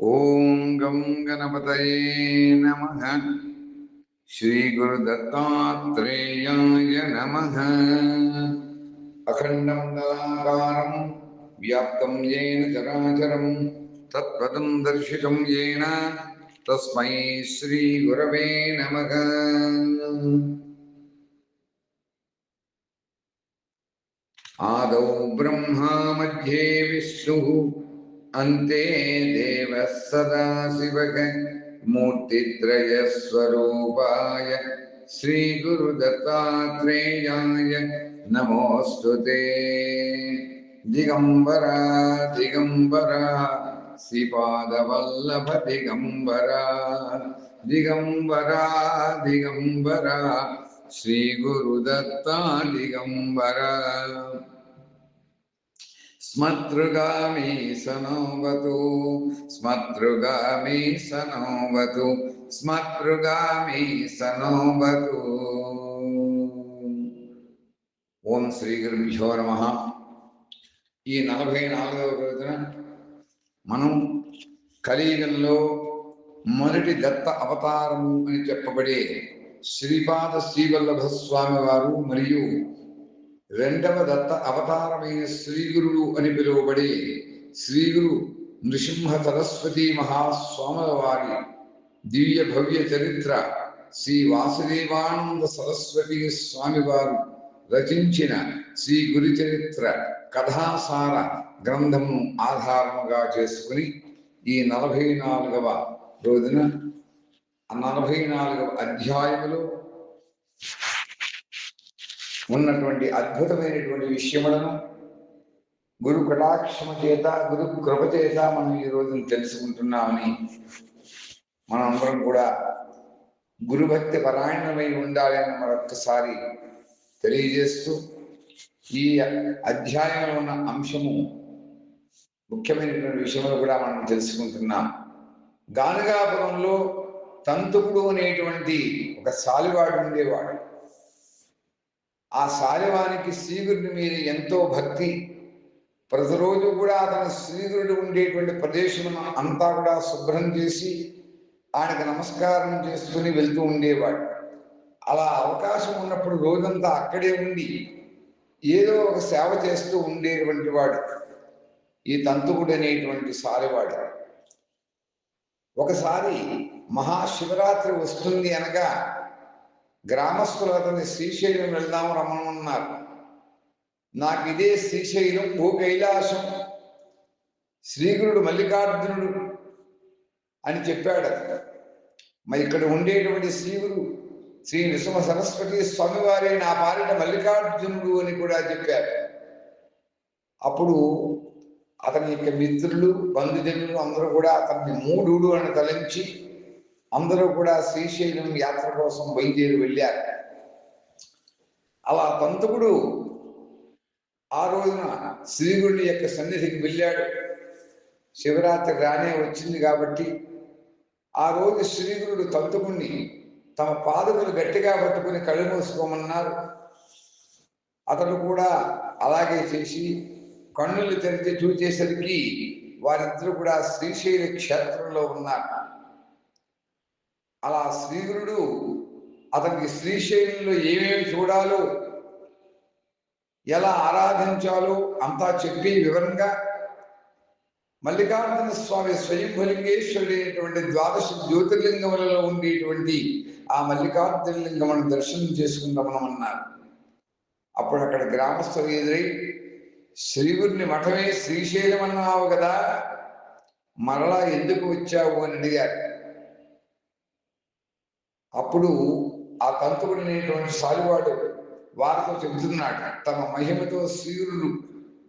ఓం గం గణపతయే నమ శ్రీ గురు దత్తాత్రేయాయ నమ అఖండం దళాకారం వ్యాప్తం ఏన చరాచరం తత్పదం దర్శితం ఏన తస్మై శ్రీ గురవే నమః ఆదౌ బ్రహ్మా మధ్యే విష్ణుః अन्ते देवः सदाशिवः मूर्तित्रयस्वरूपाय श्रीगुरुदत्तात्रेयाय नमोऽस्तु ते दिगम्बरा दिगम्बरा श्रीपादवल्लभ दिगम्बरा दिगम्बरा दिगम्बरा श्रीगुरुदत्ता दिगम्बरा स्मतृगामी सनोवतु स्मतृगामी सनोवतु स्मतृगामी सनोवतु ఓం శ్రీ గురుభ్యో నమ ఈ నలభై నాలుగవ రోజున మనం కలియుగంలో మొదటి దత్త అవతారము అని చెప్పబడే శ్రీపాద శ్రీవల్లభ స్వామి వారు మరియు రెండవ దత్త అవతారమైన శ్రీగురుడు అని పిలువబడే శ్రీగురు నృసింహ సరస్వతి మహాస్వాముల వారి దివ్య భవ్య చరిత్ర శ్రీ వాసుదేవానంద సరస్వతి స్వామి వారు రచించిన శ్రీ గురు చరిత్ర కథాసార గ్రంథము ఆధారముగా చేసుకుని ఈ నలభై నాలుగవ రోజున నలభై నాలుగవ అధ్యాయములో ఉన్నటువంటి అద్భుతమైనటువంటి విషయములను గురు కటాక్షము చేత గురు కృప చేత మనం ఈ రోజున తెలుసుకుంటున్నామని మనందరం కూడా గురుభక్తి పరాయణమై ఉండాలని మరొక్కసారి తెలియజేస్తూ ఈ అధ్యాయంలో ఉన్న అంశము ముఖ్యమైనటువంటి విషయములు కూడా మనం తెలుసుకుంటున్నాం. గానగాపురంలో తంతుకుడు అనేటువంటి ఒక సాలివాడు ఉండేవాడు. ఆ సాలివానికి శ్రీగురుని మీద ఎంతో భక్తి. ప్రతిరోజు కూడా అతను శ్రీగురుడు ఉండేటువంటి ప్రదేశమును అంతా కూడా శుభ్రం చేసి ఆయనకు నమస్కారం చేసుకుని వెళ్తూ ఉండేవాడు. అలా అవకాశం ఉన్నప్పుడు రోజంతా అక్కడే ఉండి ఏదో ఒక సేవ చేస్తూ ఉండేటువంటి వాడు. ఈ తంతుకుడు అనేటువంటి సాలివాడు. ఒకసారి మహాశివరాత్రి వస్తుంది అనగా గ్రామస్తులు అతని శ్రీశైలం వెళ్దాం రమ్మన్నారు. నాకు ఇదే శ్రీశైలం భూ కైలాసం. శ్రీగురుడు మల్లికార్జునుడు అని చెప్పాడు. అతను మరి ఇక్కడ ఉండేటువంటి శ్రీగురు శ్రీ నృసింహ సరస్వతి స్వామివారే నా పాలిట మల్లికార్జునుడు అని కూడా చెప్పారు. అప్పుడు అతని యొక్క మిత్రులు బంధుజనులు అందరూ కూడా అతన్ని మూడు అని తలంచి అందరూ కూడా శ్రీశైలం యాత్ర కోసం బయలుదేరి వెళ్ళారు. అలా తంతకుడు ఆ రోజున శ్రీగుడి యొక్క సన్నిధికి వెళ్ళాడు. శివరాత్రి రానే వచ్చింది కాబట్టి ఆ రోజు శ్రీగురుడు తంతుకుని తమ పాదములు గట్టిగా పట్టుకుని కళ్ళు మూసుకోమన్నారు. అతడు కూడా అలాగే చేసి కన్నులు తెరిచి చూచేసరికి వారిద్దరూ కూడా శ్రీశైల క్షేత్రంలో ఉన్నారు. అలా శ్రీగురుడు అతనికి శ్రీశైలంలో ఏమేమి చూడాలో ఎలా ఆరాధించాలో అంతా చెప్పి వివరంగా మల్లికార్జున స్వామి స్వయంభలింగేశ్వరుడు అయినటువంటి ద్వాదశ జ్యోతిర్లింగములలో ఉండేటువంటి ఆ మల్లికార్జునలింగమును దర్శనం చేసుకుందామన్నారు అప్పుడు అక్కడ గ్రామస్థులు ఎదురై శ్రీగురిని మఠమే శ్రీశైలం అన్నావు కదా మరలా ఎందుకు వచ్చావు అని అడిగారు. అప్పుడు ఆ తంతుకుడినటువంటి సాలివాడు వారితో చెబుతున్నాడు తమ మహిమతో సూర్యుడు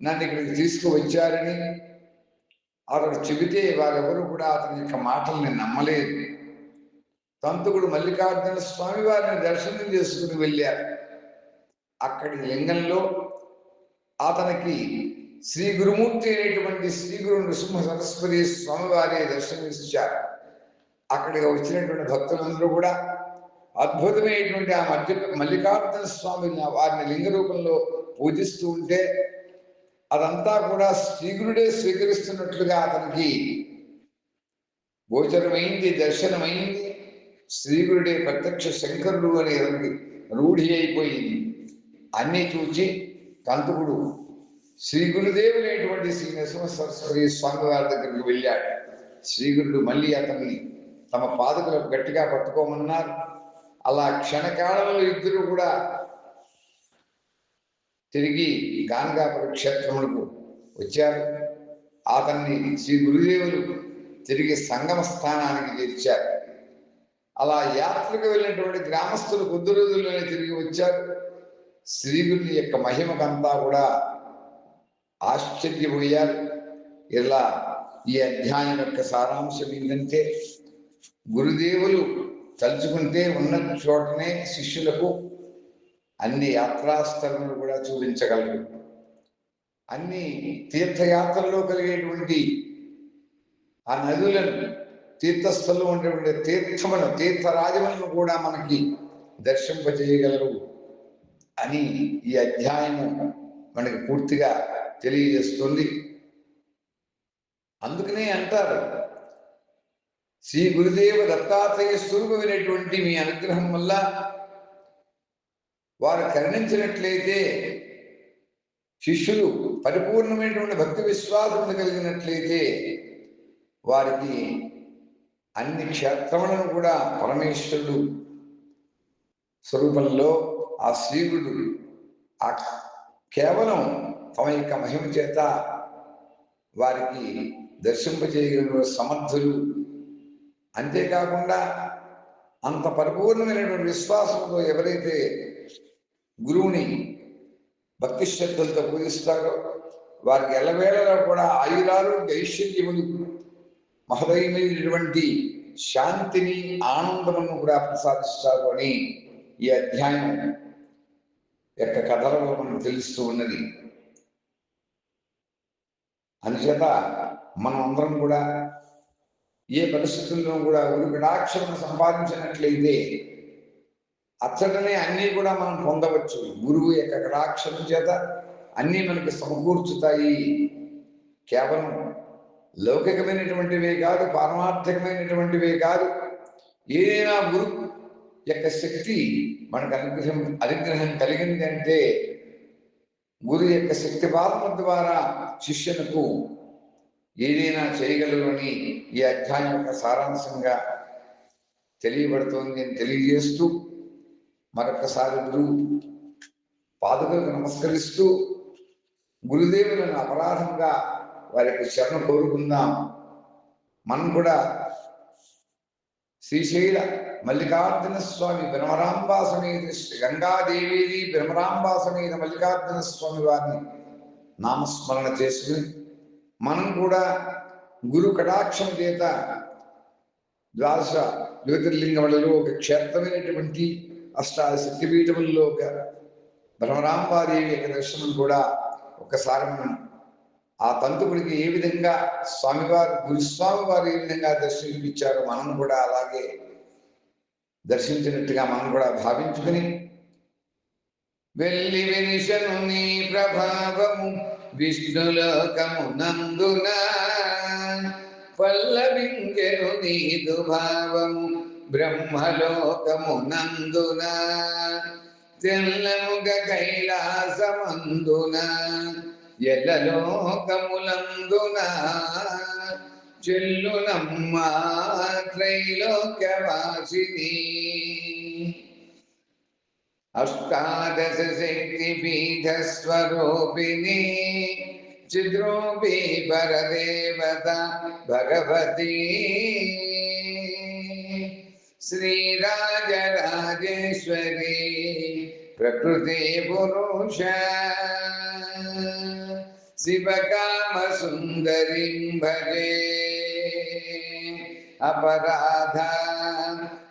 నన్ను ఇక్కడికి తీసుకువచ్చారని అతడు చెబితే వారెవరు కూడా అతని యొక్క మాటల్ని నమ్మలేదు. తంతుకుడు మల్లికార్జున స్వామి వారిని దర్శనం చేసుకుని వెళ్ళారు. అక్కడి లింగంలో అతనికి శ్రీ గురుమూర్తి అయినటువంటి శ్రీ గురు నృసింహ సరస్వతి స్వామివారి దర్శనమిచ్చారు. అక్కడికి వచ్చినటువంటి భక్తులందరూ కూడా అద్భుతమైనటువంటి ఆ మధ్య మల్లికార్జున స్వామిని వారిని లింగ రూపంలో పూజిస్తూ ఉంటే అదంతా కూడా శ్రీగురుడే స్వీకరిస్తున్నట్లుగా అతనికి గోచరమైంది దర్శనమైంది. శ్రీగురుడే ప్రత్యక్ష శంకరుడు అనే రూఢి అయిపోయింది. అన్నీ చూచి కంతుకుడు శ్రీ గురుదేవులైనటువంటి శ్రీ నరసింహ సరస్వతి స్వామి వారి దగ్గరికి వెళ్ళాడు. శ్రీగురుడు మళ్ళీ అతన్ని తమ పాదకులకు గట్టిగా పట్టుకోమన్నారు అలా క్షణకాలంలో ఇద్దరు కూడా తిరిగి గానగాపుర క్షేత్రములకు వచ్చారు. అతన్ని శ్రీ గురుదేవులు తిరిగి సంగమ స్థానానికి చేర్చారు. అలా యాత్రకు వెళ్ళినటువంటి గ్రామస్తులు కొద్ది రోజుల్లోనే తిరిగి వచ్చారు. శ్రీగురుని యొక్క మహిమకంతా కూడా ఆశ్చర్యపోయారు. ఇలా ఈ అధ్యాయం యొక్క సారాంశం ఏంటంటే గురుదేవులు తలుచుకుంటే ఉన్న చోటనే శిష్యులకు అన్ని యాత్రాస్థలములు కూడా చూపించగలరు. అన్ని తీర్థయాత్రల్లో కలిగేటువంటి ఆ నదులను తీర్థస్థలం ఉండేటువంటి తీర్థమును తీర్థరాజములను కూడా మనకి దర్శింపజేయగలరు అని ఈ అధ్యాయము మనకి పూర్తిగా తెలియజేస్తుంది. అందుకనే అంటారు శ్రీ గురుదేవ దత్తాత్రేయ స్వరూపమైనటువంటి మీ అనుగ్రహం వల్ల వారు కరుణించినట్లయితే శిష్యులు పరిపూర్ణమైనటువంటి భక్తి విశ్వాసం కలిగినట్లయితే వారికి అన్ని క్షేత్రములను కూడా పరమేశ్వరుడు స్వరూపంలో ఆ శ్రీగుడు ఆ కేవలం తమ యొక్క మహిమ చేత వారికి దర్శింపజేయగలిగిన సమర్థులు అంతేకాకుండా అంత పరిపూర్ణమైనటువంటి విశ్వాసంతో ఎవరైతే గురువుని భక్తి శ్రద్ధలతో పూజిస్తారో వారికి ఎలవేళలో కూడా ఆయురాలు ఐశ్వర్యములు మహదయమైనటువంటి శాంతిని ఆనందమును కూడా ప్రసాదిస్తారు అని ఈ అధ్యాయం యొక్క కథలలో మనకు తెలుస్తూ ఉన్నది. అందుచేత మనం అందరం కూడా ఏ పరిస్థితుల్లో కూడా గురు కటాక్షలను సంపాదించినట్లయితే అచ్చటనే అన్నీ కూడా మనం పొందవచ్చు. గురువు యొక్క కటాక్షరం చేత అన్నీ మనకి సమకూర్చుతాయి. కేవలం లౌకికమైనటువంటివే కాదు పారమార్థికమైనటువంటివే కాదు ఏదైనా గురు యొక్క శక్తి మనకు అనుగ్రహం అనుగ్రహం కలిగింది అంటే గురు యొక్క శక్తి పాదం ద్వారా శిష్యులకు ఏదైనా చేయగలరని ఈ అధ్యాయం యొక్క సారాంశంగా తెలియబడుతోంది అని తెలియజేస్తూ మరొకసారి గురు పాదుకలకు నమస్కరిస్తూ గురుదేవులను అపరాధంగా వారికి శరణ కోరుకుందాం. మనం కూడా శ్రీశైల మల్లికార్జున స్వామి బ్రహ్మరాంబా సమేత గంగాదేవి బ్రహ్మరాంబా సమేత మల్లికార్జున స్వామి వారిని నామస్మరణ చేసుకుని మనం కూడా గురు కటాక్షం చేత ద్వాదశ జ్యోతిర్లింగములలో ఒక క్షేత్రమైనటువంటి అష్టాద శక్తిపీఠములలో ఒక బ్రహ్మరాంబాదేవి యొక్క దర్శనం కూడా ఒకసారి మనం ఆ తంతుకుడికి ఏ విధంగా స్వామివారు గురుస్వామి వారు ఏ విధంగా దర్శనమిచ్చారో మనం కూడా అలాగే దర్శించినట్టుగా మనం కూడా భావించుకుని వెళ్ళి వినిశను నీ ప్రభావము విష్ణులోకమునందున పల్లవించెను నీదు భావము బ్రహ్మలోకమునందున. తెల్లముగ కైలాసమందున ఎల్లలోకములందున. చెల్లునమ్మా త్రైలోక్యవాసిని. अष्टादशशक्तिपीठस्वरूपिणी चिद्रूपी परदेवता भगवती। श्रीराजराजेश्वरी प्रकृति पुरुष। शिव शिवकामसुन्दरीं भजे। अपराधा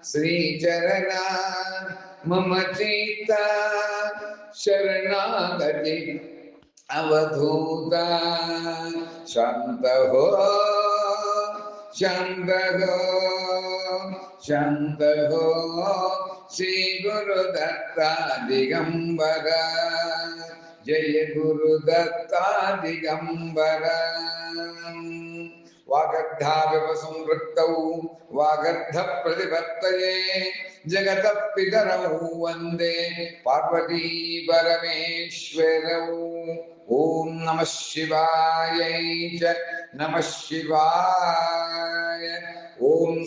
श्रीचरणा मम चीता शरणागति अवधूता। शांत हो शांत हो शांत हो। श्री गुरु दत्ता दिगंबर जय गुरु दत्ता दिगंबर జయ గురు దత్త దిగంబర వాగర్ధావివ సంవృత్తౌ వాగర్ధ ప్రతిపత్తయే జగత పితరౌ వందే పార్వతీ పరమేశ్వరౌ. ఓం నమ శివాయ చ నమ శివాయ. ఓం